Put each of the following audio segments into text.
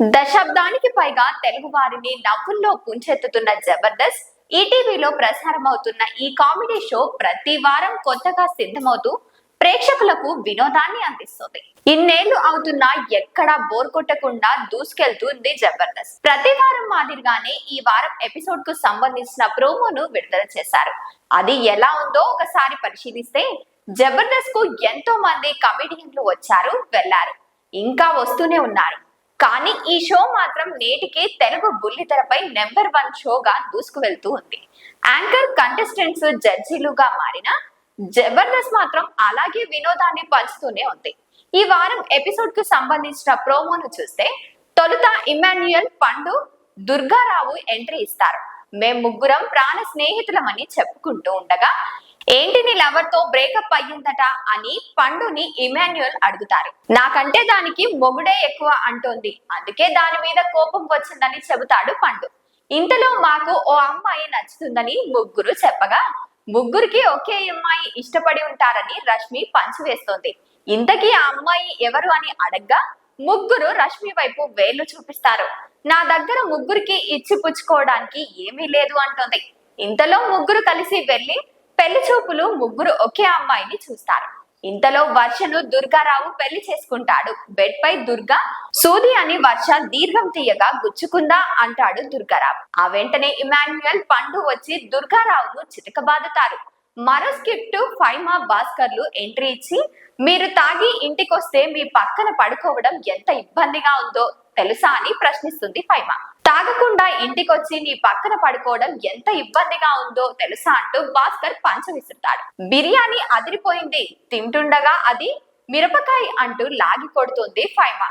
దశాబ్దానికి పైగా తెలుగు వారిని నవ్వుల్లో పుంచెత్తుతున్న జబర్దస్త్ ఈటీవీలో ప్రసారమవుతున్న ఈ కామెడీ షో ప్రతి వారం కొత్తగా సిద్ధమవుతూ ప్రేక్షకులకు వినోదాన్ని అందిస్తుంది. ఇన్నేళ్ళు అవుతున్నా ఎక్కడా బోర్ కొట్టకుండా దూసుకెళ్తుంది జబర్దస్త్. ప్రతి వారం మాదిరిగానే ఈ వారం ఎపిసోడ్కు సంబంధించిన ప్రోమోను విడుదల చేశారు. అది ఎలా ఉందో ఒకసారి పరిశీలిస్తే జబర్దస్త్కు ఎంతో మంది కమెడియన్లు వచ్చారు వెళ్ళారు ఇంకా వస్తూనే ఉన్నారు. కానీ ఈ షో మాత్రం నేటికి తెలుగు బుల్లితెరపై నెంబర్ వన్ షోగా దూసుకు వెళ్తూ ఉంది. యాంకర్ కంటెస్టెంట్స్ జడ్జీలుగా మారిన జబర్దస్త్ మాత్రం అలాగే వినోదాన్ని పంచుతూనే ఉంది. ఈ వారం ఎపిసోడ్కు సంబంధించిన ప్రోమోను చూస్తే తొలుత ఇమాన్యుయల్ పండు దుర్గారావు ఎంట్రీ ఇస్తారు. మేం ముగ్గురం ప్రాణ స్నేహితులమని చెప్పుకుంటూ ఉండగా ఏంటి నీ లవర్తో బ్రేకప్ అయ్యిందట అని పండుని ఇమాన్యుయల్ అడుగుతారు. నాకంటే దానికి మొగుడే ఎక్కువ అంటోంది. అందుకే దాని మీద కోపం వచ్చిందని చెబుతాడు పండు. ఇంతలో మాకు ఓ అమ్మాయి నచ్చుతుందని ముగ్గురు చెప్పగా ముగ్గురికి ఒకే అమ్మాయి ఇష్టపడి ఉంటారని రష్మి పంచి వేస్తోంది. ఇంతకీ ఆ అమ్మాయి ఎవరు అని అడగ్గా ముగ్గురు రష్మి వైపు వేళ్ళు చూపిస్తారు. నా దగ్గర ముగ్గురికి ఇచ్చి పుచ్చుకోవడానికి ఏమీ లేదు అంటోంది. ఇంతలో ముగ్గురు కలిసి వెళ్ళి పెళ్ళి చూపులు ముగ్గురు ఒకే అమ్మాయిని చూస్తారు. ఇంతలో వర్షను దుర్గారావు పెళ్ళి చేసుకుంటాడు. బెడ్ పై దుర్గా సూది అని వర్ష దీర్ఘం తీయగా గుచ్చుకుందా అంటాడు దుర్గారావు. ఆ వెంటనే ఇమాన్యుయల్ పండు వచ్చి దుర్గారావును చితకబాదుతారు. మరో స్కిప్ట్ ఫైమా భాస్కర్లు ఎంట్రీ ఇచ్చి మీరు తాగి ఇంటికొస్తే మీ పక్కన పడుకోవడం ఎంత ఇబ్బందిగా ఉందో తెలుసా అని ప్రశ్నిస్తుంది ఫైమా. తాగకుండా ఇంటికొచ్చి నీ పక్కన పడుకోవడం ఎంత ఇబ్బందిగా ఉందో తెలుసా అంటూ భాస్కర్ పంచ విసురుతాడు బిర్యానీ అదిరిపోయింది తింటుండగా అది మిరపకాయ అంటూ లాగి కొడుతుంది ఫైమా.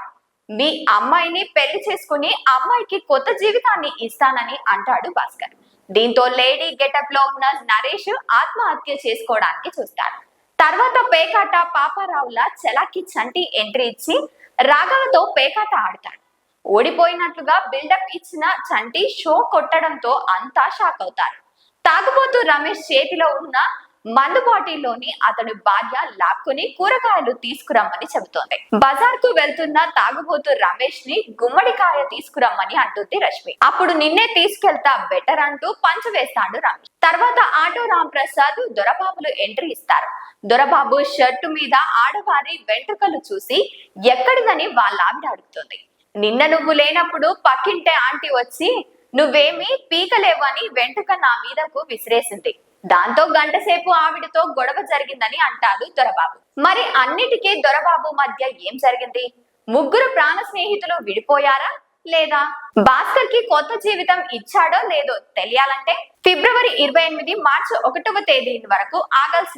మీ అమ్మాయిని పెళ్ళి చేసుకుని అమ్మాయికి కొత్త జీవితాన్ని ఇస్తానని అంటాడు భాస్కర్. దీంతో లేడీ గెటప్లో ఉన్న నరేష్ ఆత్మహత్య చేసుకోవడానికి చూస్తాడు. తర్వాత పేకాట పాపారావుల చలాకి చంటి ఎంట్రీ ఇచ్చి రాఘవతో పేకాట ఆడతాడు. ఓడిపోయినట్లుగా బిల్డప్ ఇచ్చిన చంటి షో కొట్టడంతో అంతా షాక్ అవుతారు. తాగుబోతు రమేష్ చేతిలో ఉన్న మందు బాటిల్లోని అతని భార్య లాక్కుని కూరగాయలు తీసుకురమ్మని చెబుతోంది. బజార్కు వెళ్తున్న తాగుబోతు రమేష్ని గుమ్మడికాయ తీసుకురమ్మని అంటుంది రష్మి. అప్పుడు నిన్నే తీసుకెళ్తా బెటర్ అంటూ పంచ వేస్తాడు రమేష్. తర్వాత ఆటో రామ్ ప్రసాద్ దొరబాబులు ఎంట్రీ ఇస్తారు. దొరబాబు షర్టు మీద ఆడవారి వెంట్రుకలు చూసి ఎక్కడిదని వాళ్ళ ఆవిడ అడుగుతుంది. నిన్న నువ్వు లేనప్పుడు పక్కింటే ఆంటీ వచ్చి నువ్వేమీ పీకలేవని అని వెంట్రుక నా మీదకు విసిరేసింది. దాంతో గంటసేపు ఆవిడతో గొడవ జరిగిందని అంటాడు దొరబాబు. మరి అన్నిటికీ దొరబాబు మధ్య ఏం జరిగింది? ముగ్గురు ప్రాణ స్నేహితులు విడిపోయారా లేదా? భాస్కర్కి కొత్త జీవితం ఇచ్చాడో లేదో తెలియాలంటే ఫిబ్రవరి ఇరవై ఎనిమిది మార్చి ఒకటవ తేదీ వరకు ఆగాల్సింది.